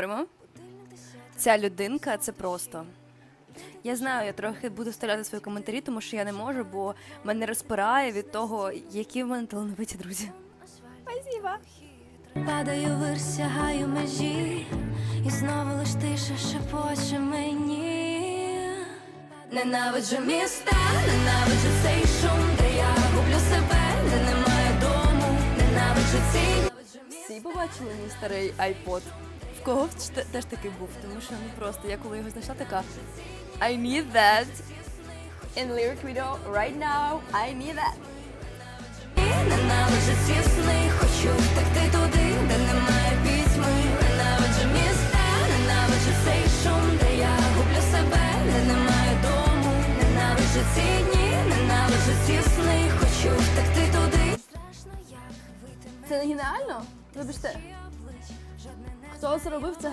Говоримо. Ця людинка це просто. Я знаю, я трохи буду вставляти свої коментарі, тому що я не можу, бо мене розпирає від того, які в мене талановиті друзі. Спасибо. Падаю вир, сягаю межі, і знову лиш тиша шепоче мені. Ненавиджу міста, ненавиджу цей шум, де я гублю себе, де немає дому, ненавиджу ці Всі побачили мій старий iPod. В кого теж такий був, тому що ну просто я коли його знайшла, така I need that. In lyric video right now, I need that. хочу втекти туди, де немає пітьми. Ненавиджу міста, ненавиджу цей шум, де я гублю себе, де немає дому, ненавиджу ці дні, ненавиджу ці сни, хочу втекти туди. Страшно, як вийти Це не геніально? Вибачте, хто зробив це